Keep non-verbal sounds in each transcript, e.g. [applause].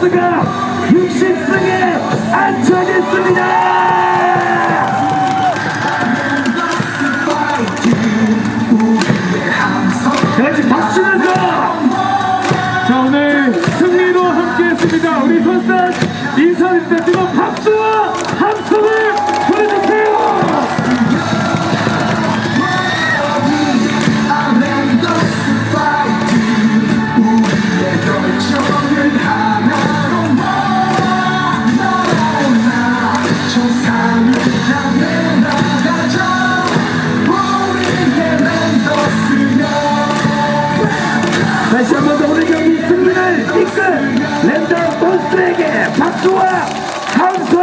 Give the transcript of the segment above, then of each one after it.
선수가 60승에 안착했습니다! 같이 박수면서 자 오늘 승리로 함께했습니다 우리 선수 인사드립니다 뜨거운 박수! 다시 한 번 더 오늘 경기 승리를 이끌 랜덤 몬스터에게 박수와 함성!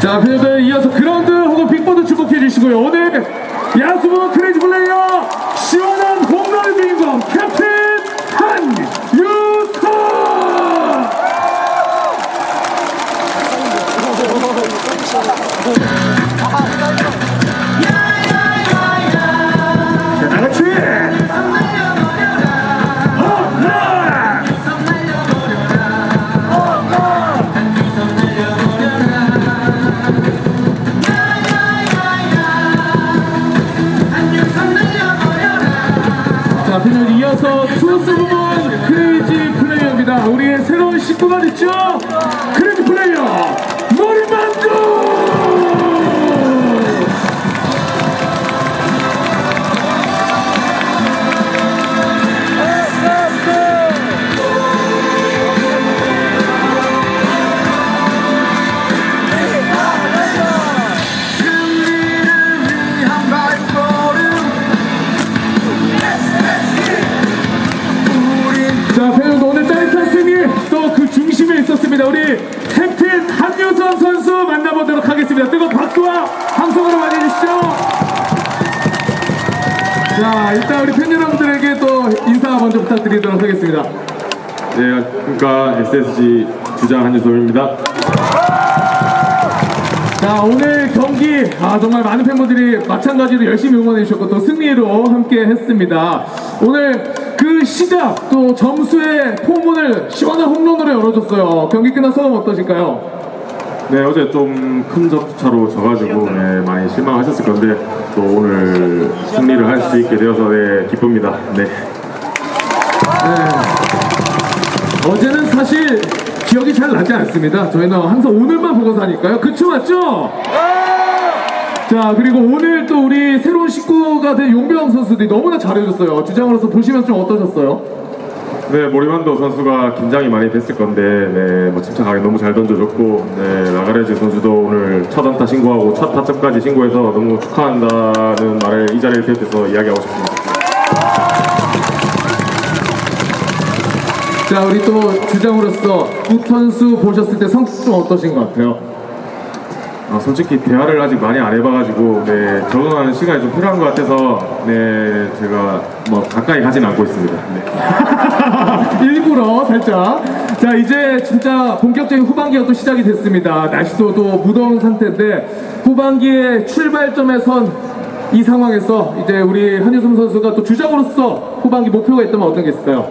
자, 팬여러분 이어서 그라운드 혹은 빅보드 주목해 주시고요. 오늘 야수부 크레이지 플레이어 시원 자, 팬여러분 이어서 투스 부분 크레이지 플레이어입니다. 우리의 새로운 식구가 됐죠? 크레이지 플레이어 있었습니다. 우리 캡틴 한유선 선수 만나보도록 하겠습니다. 뜨거운 박수와 함성으로 맞이해주시죠. 자, 일단 우리 팬 여러분들에게 또 인사 먼저 부탁드리도록 하겠습니다. 네, 안녕하십니까 SSG 주장 한유섭입니다. 자 오늘 경기 아 정말 많은 팬분들이 마찬가지로 열심히 응원해 주셨고 또 승리로 함께 했습니다 오늘 그 시작 또 점수의 포문을 시원한 홈런으로 열어줬어요 경기 끝난 소감 어떠실까요? 네, 어제 좀 큰 적차로 져가지고 네, 많이 실망하셨을 건데 또 오늘 승리를 할 수 있게 되어서 네, 기쁩니다. 네. 어제는 사실 기억이 잘 나지 않습니다 저희는 항상 오늘만 보고 사니까요 그쵸 맞죠? 자 그리고 오늘 또 우리 새로운 식구가 된 용병 선수들이 너무나 잘해줬어요 주장으로서 보시면서 좀 어떠셨어요? 네, 모리만도 선수가 긴장이 많이 됐을 건데 네, 뭐 침착하게 너무 잘 던져줬고 네, 라가레즈 선수도 오늘 첫 안타 신고하고 첫 타점까지 신고해서 너무 축하한다는 말을 이 자리를 비롯해서 이야기하고 싶습니다. 자 우리 또 주장으로서 우선수 보셨을 때 성격 좀 어떠신 것 같아요? 아, 솔직히 대화를 아직 많이 안 해봐가지고 네, 적응하는 시간이 좀 필요한 것 같아서 네, 제가 뭐 가까이 가진 않고 있습니다. 네. [laughs] 일부러 살짝 자 이제 진짜 본격적인 후반기가 또 시작이 됐습니다 날씨도 또 무더운 상태인데 후반기의 출발점에 선 이 상황에서 이제 우리 한유섬 선수가 또 주장으로서 후반기 목표가 있다면 어떤 게 있을까요?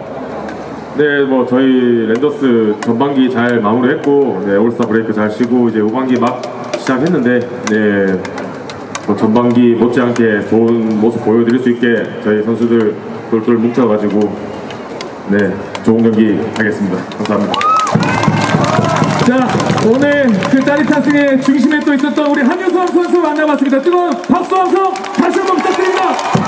네, 뭐 저희 랜더스 전반기 잘 마무리했고 네, 올스타 브레이크 잘 쉬고 이제 후반기 막 시작했는데 네, 뭐 전반기 못지않게 좋은 모습 보여드릴 수 있게 저희 선수들 똘똘 뭉쳐가지고 네, 좋은 경기 하겠습니다. 감사합니다. 자 오늘 그 짜릿한 승의 중심에 또 있었던 우리 한유섬 선수 만나봤습니다 뜨거운 박수 함성 다시 한번 부탁드립니다